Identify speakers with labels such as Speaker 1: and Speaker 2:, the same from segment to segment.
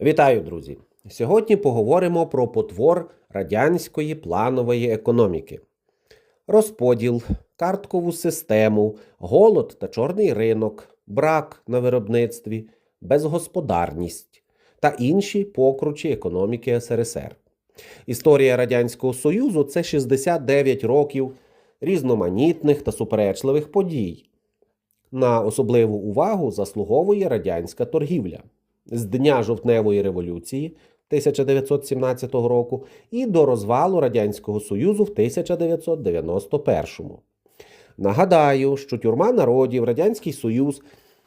Speaker 1: Вітаю, друзі! Сьогодні поговоримо про потвор радянської планової економіки, розподіл, карткову систему, голод та чорний ринок, брак на виробництві, безгосподарність та інші покручі економіки СРСР. Історія Радянського Союзу це 69 років різноманітних та суперечливих подій. На особливу увагу заслуговує радянська торгівля з дня жовтневої революції 1917 року і до розвалу Радянського Союзу в 1991. Нагадаю, що тюрма народів Радянський Союз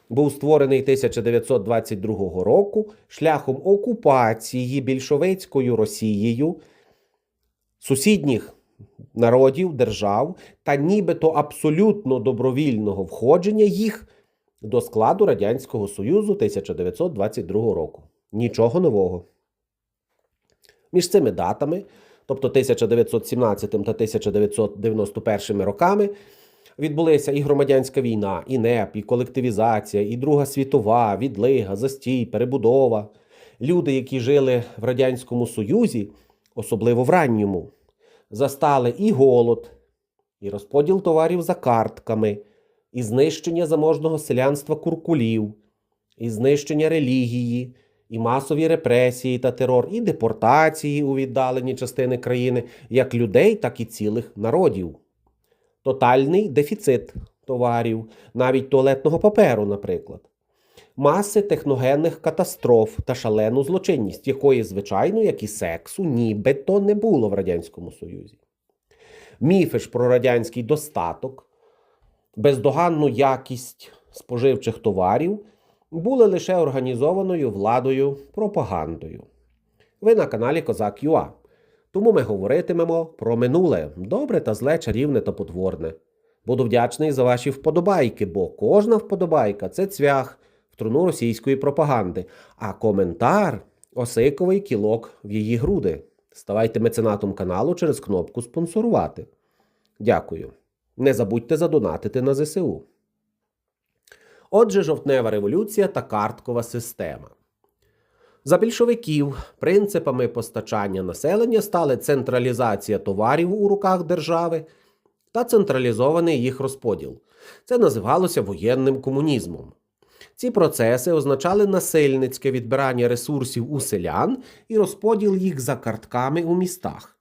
Speaker 1: був створений 1922 року шляхом окупації більшовицькою Росією сусідніх народів, держав та нібито абсолютно добровільного входження їх до складу Радянського Союзу 1922 року. Нічого нового. Між цими датами, тобто 1917 та 1991 роками, відбулися і громадянська війна, і НЕП, і колективізація, і Друга світова, відлига, застій, перебудова. Люди, які жили в Радянському Союзі, особливо в ранньому, застали і голод, і розподіл товарів за картками, і знищення заможного селянства куркулів, і знищення релігії, і масові репресії та терор, і депортації у віддалені частини країни як людей, так і цілих народів. Тотальний дефіцит товарів, навіть туалетного паперу, наприклад. Маси техногенних катастроф та шалену злочинність, якої, звичайно, як і сексу, нібито не було в Радянському Союзі. Міфи ж про радянський достаток, бездоганну якість споживчих товарів були лише організованою владою пропагандою. Ви на каналі Козак Юа. Тому ми говоритимемо про минуле, добре та зле, чарівне та потворне. Буду вдячний за ваші вподобайки, бо кожна вподобайка це цвях в труну російської пропаганди, а коментар осиковий кілок в її груди. Ставайте меценатом каналу через кнопку спонсорувати. Дякую. Не забудьте задонатити на ЗСУ. Отже, жовтнева революція та карткова система. За більшовиків принципами постачання населення стали централізація товарів у руках держави та централізований їх розподіл. Це називалося воєнним комунізмом. Ці процеси означали насильницьке відбирання ресурсів у селян і розподіл їх за картками у містах.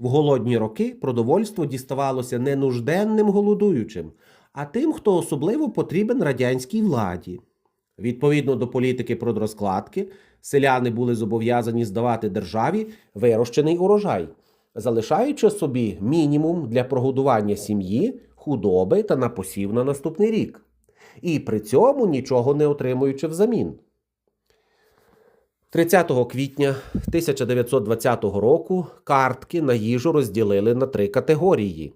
Speaker 1: В голодні роки продовольство діставалося не нужденним голодуючим, а тим, хто особливо потрібен радянській владі. Відповідно до політики продрозкладки, селяни були зобов'язані здавати державі вирощений урожай, залишаючи собі мінімум для прогодування сім'ї, худоби та на посів на наступний рік. І при цьому нічого не отримуючи взамін. 30 квітня 1920 року картки на їжу розділили на три категорії: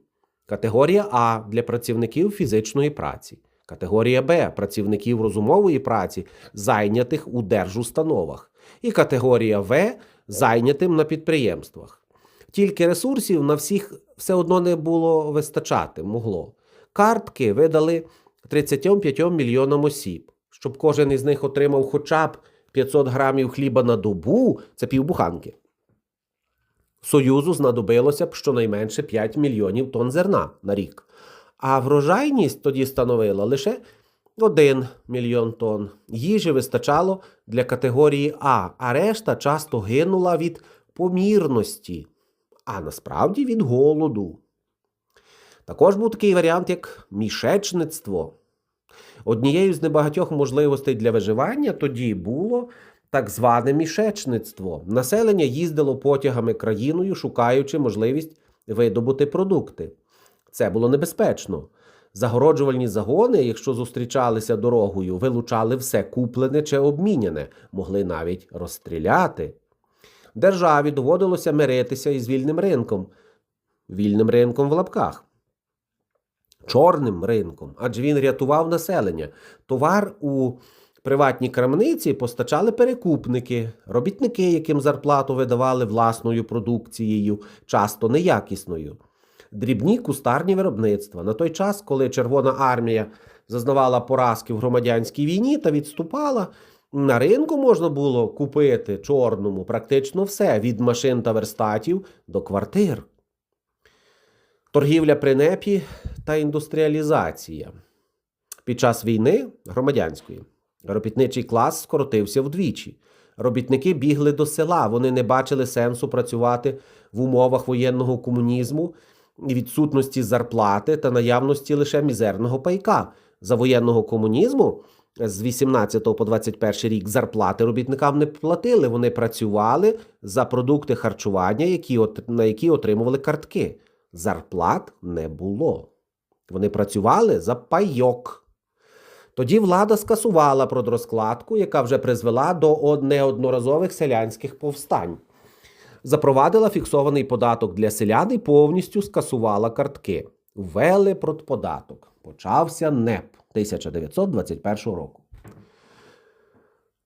Speaker 1: категорія А для працівників фізичної праці, категорія Б працівників розумової праці, зайнятих у держустановах, і категорія В зайнятим на підприємствах. Тільки ресурсів на всіх все одно не було вистачати могло. Картки видали 35 мільйонам осіб, щоб кожен із них отримав хоча б 500 грамів хліба на добу це півбуханки. Союзу знадобилося б щонайменше 5 мільйонів тонн зерна на рік. А врожайність тоді становила лише 1 мільйон тонн. Їжі вистачало для категорії А, а решта часто гинула від помірності, а насправді від голоду. Також був такий варіант, як мішечництво. Однією з небагатьох можливостей для виживання тоді було так зване мішечництво. Населення їздило потягами країною, шукаючи можливість видобути продукти. Це було небезпечно. Загороджувальні загони, якщо зустрічалися дорогою, вилучали все куплене чи обміняне, могли навіть розстріляти. Державі доводилося миритися із вільним ринком, вільним ринком в лапках чорним ринком, адже він рятував населення. Товар у приватній крамниці постачали перекупники, робітники, яким зарплату видавали власною продукцією, часто неякісною. Дрібні кустарні виробництва. На той час, коли Червона армія зазнавала поразки в громадянській війні та відступала, На ринку можна було купити чорному практично все від машин та верстатів до квартир. Торгівля при непі та індустріалізація. Під час війни громадянської робітничий клас скоротився вдвічі. Робітники бігли до села, вони не бачили сенсу працювати в умовах воєнного комунізму, відсутності зарплати та наявності лише мізерного пайка. За воєнного комунізму з 18 по 21 рік зарплати робітникам не платили. Вони працювали за продукти харчування, які, на які отримували картки. Зарплат не було. Вони працювали за пайок. Тоді влада скасувала продрозкладку, яка вже призвела до неодноразових селянських повстань. Запровадила фіксований податок для селян і повністю скасувала картки. Ввели продподаток. Почався НЕП 1921 року.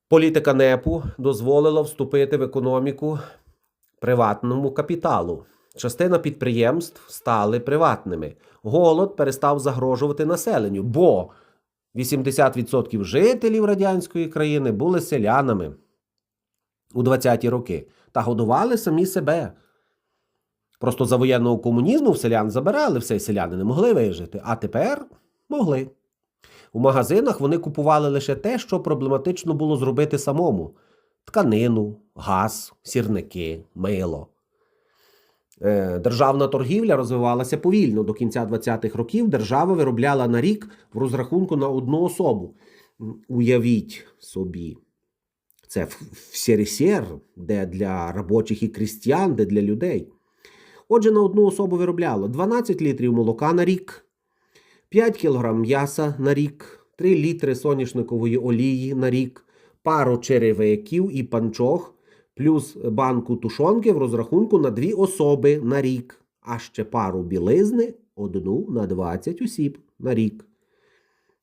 Speaker 1: Політика НЕПу дозволила вступити в економіку приватному капіталу. Частина підприємств стали приватними. Голод перестав загрожувати населенню, бо 80% жителів радянської країни були селянами у 20-ті роки та годували самі себе. Просто за воєнного комунізму в селян забирали все, селяни не могли вижити, а тепер могли. У магазинах вони купували лише те, що проблематично було зробити самому: тканину, газ, сірники, мило. Е, Державна торгівля розвивалася повільно. До кінця 20-х років держава виробляла на рік в розрахунку на одну особу. Уявіть собі. Це в- в де для робочих і крістян, де для людей. Отже, на одну особу виробляло 12 літрів молока на рік, 5 кг м'яса на рік, 3 літри соняшникової олії на рік, пару черевиків і панчох, плюс банку тушонки в розрахунку на 2 особи на рік, а ще пару білизни одну на 20 осіб на рік.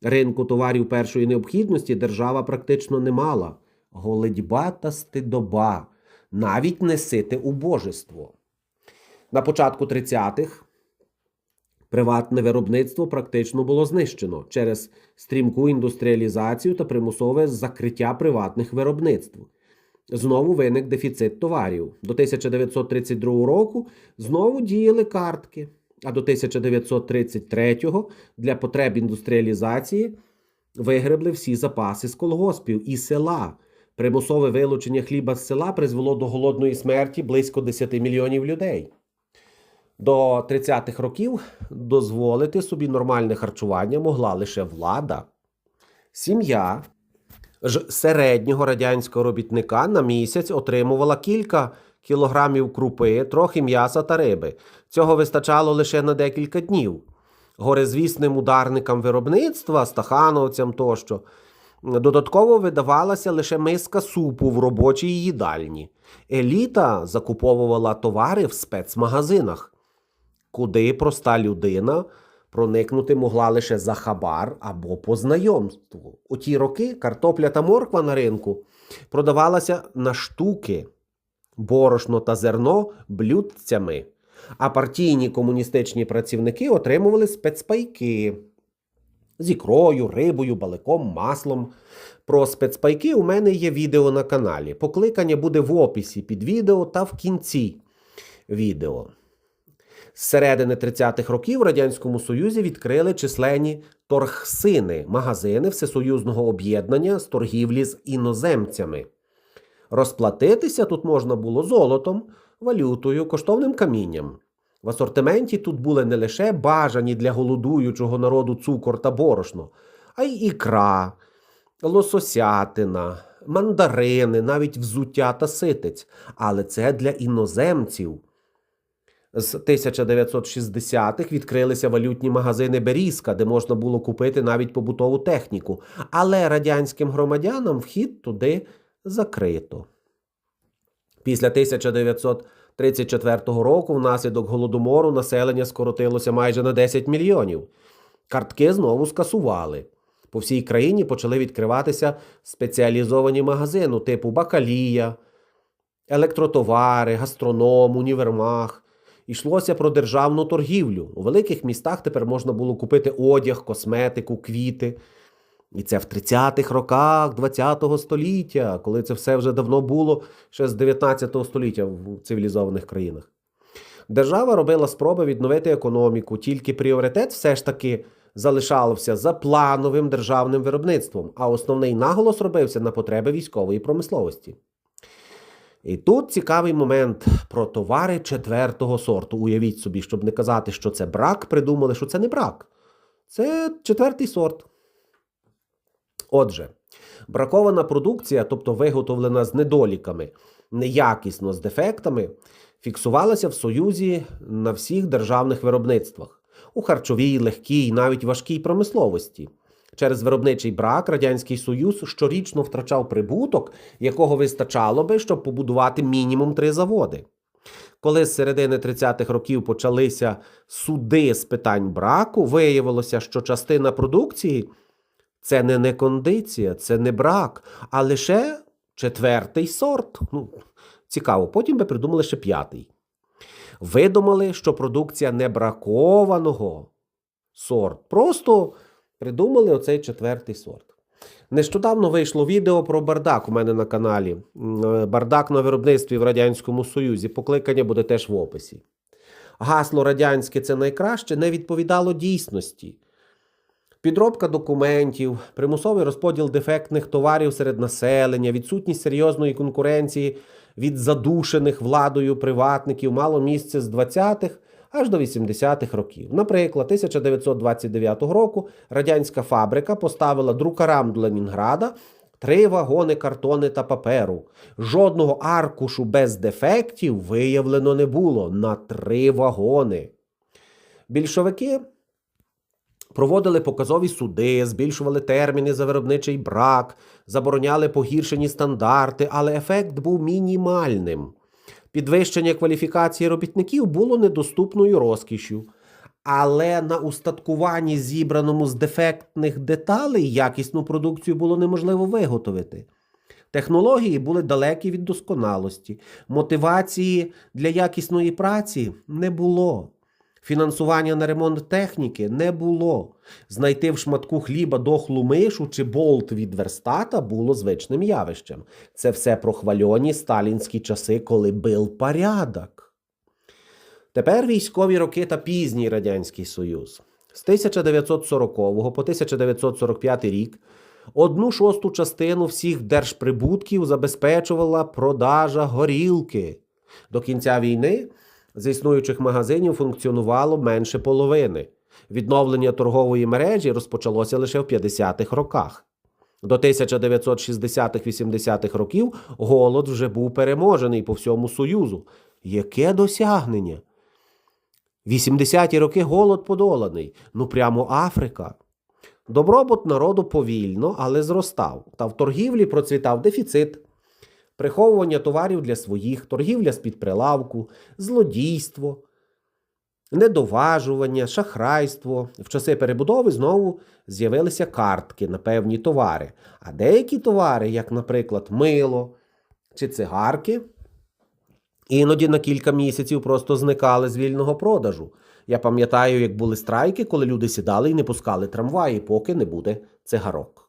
Speaker 1: Ринку товарів першої необхідності держава практично не мала. Голодьба та стидоба, навіть не сите убожество. На початку 30-х приватне виробництво практично було знищено через стрімку індустріалізацію та примусове закриття приватних виробництв. Знову виник дефіцит товарів. До 1932 року знову діяли картки, а до 1933 для потреб індустріалізації вигребли всі запаси з колгоспів і села. Примусове вилучення хліба з села призвело до голодної смерті близько 10 мільйонів людей. До 30-х років дозволити собі нормальне харчування могла лише влада. Сім'я ж середнього радянського робітника на місяць отримувала кілька кілограмів крупи, трохи м'яса та риби. Цього вистачало лише на декілька днів. Горизвісним ударникам виробництва, стахановцям тощо, додатково видавалася лише миска супу в робочій їдальні. Еліта закуповувала товари в спецмагазинах, куди проста людина проникнути могла лише за хабар або по знайомству. У ті роки картопля та морква на ринку продавалася на штуки, борошно та зерно блюдцями, а партійні комуністичні працівники отримували спецпайки з ікрою, рибою, баликом, маслом. Про спецпайки у мене є відео на каналі. Покликання буде в описі під відео та в кінці відео. З середини 30-х років в Радянському Союзі відкрили численні торгсини, магазини Всесоюзного об'єднання з торгівлі з іноземцями. Розплатитися тут можна було золотом, валютою, коштовним камінням. В асортименті тут були не лише бажані для голодуючого народу цукор та борошно, а й ікра, лососятина, мандарини, навіть взуття та ситець. Але це для іноземців. З 1960-х відкрилися валютні магазини Берізка, де можна було купити навіть побутову техніку, але радянським громадянам вхід туди закрито. Після 1934 року внаслідок голодомору населення скоротилося майже на 10 мільйонів. Картки знову скасували. По всій країні почали відкриватися спеціалізовані магазини типу Бакалія, електротовари, гастроном, універмаг. Йшлося про державну торгівлю. У великих містах тепер можна було купити одяг, косметику, квіти. І це в 30-х роках 20-го століття, коли це все вже давно було ще з 19 століття в цивілізованих країнах. Держава робила спроби відновити економіку, тільки пріоритет все ж таки залишався за плановим державним виробництвом, а основний наголос робився на потреби військової промисловості. І тут цікавий момент про товари четвертого сорту. Уявіть собі, щоб не казати, що це брак, придумали, що це не брак. Це четвертий сорт. Отже, бракована продукція, тобто виготовлена з недоліками, неякісно з дефектами, фіксувалася в Союзі на всіх державних виробництвах у харчовій, легкій, навіть важкій промисловості. Через виробничий брак Радянський Союз щорічно втрачав прибуток, якого вистачало би, щоб побудувати мінімум три заводи. Коли з середини 30-х років почалися суди з питань браку, виявилося, що частина продукції це не некондиція, це не брак, а лише четвертий сорт. Ну, цікаво, потім би придумали ще п'ятий. Видумали, що продукція не бракованого сорт. Просто придумали оцей четвертий сорт. Нещодавно вийшло відео про бардак у мене на каналі. Е, Бардак на виробництві в Радянському Союзі. Покликання буде теж в описі. Гасло радянське це найкраще не відповідало дійсності. Підробка документів, примусовий розподіл дефектних товарів серед населення, відсутність серйозної конкуренції від задушених владою приватників мало місце з 20-х аж до 80-х років. Наприклад, 1929 року радянська фабрика поставила друкарам до Ленінграда три вагони картони та паперу. Жодного аркушу без дефектів виявлено не було на три вагони. Більшовики проводили показові суди, збільшували терміни за виробничий брак, забороняли погіршені стандарти, але ефект був мінімальним. Підвищення кваліфікації робітників було недоступною розкішю. Але на устаткуванні, зібраному з дефектних деталей, якісну продукцію було неможливо виготовити. Технології були далекі від досконалості, мотивації для якісної праці не було. Фінансування на ремонт техніки не було. Знайти в шматку хліба дохлу мишу чи болт від верстата було звичним явищем. Це все прохвальоні сталінські часи, коли бив порядок. Тепер військові роки та пізній Радянський Союз. З 1940 по 1945 рік одну шосту частину всіх держприбутків забезпечувала продажа горілки. До кінця війни з існуючих магазинів функціонувало менше половини. Відновлення торгової мережі розпочалося лише в 50-х роках. До 1960-80-х років голод вже був переможений по всьому Союзу. Яке досягнення? 80-ті роки голод подоланий. Ну прямо Африка. Добробут народу повільно, але зростав. Та в торгівлі процвітав дефіцит, приховування товарів для своїх, торгівля з-під прилавку, злодійство, недоважування, шахрайство. В часи перебудови знову з'явилися картки на певні товари. А деякі товари, як, наприклад, мило чи цигарки, іноді на кілька місяців просто зникали з вільного продажу. Я пам'ятаю, як були страйки, коли люди сідали і не пускали трамваї, поки не буде цигарок.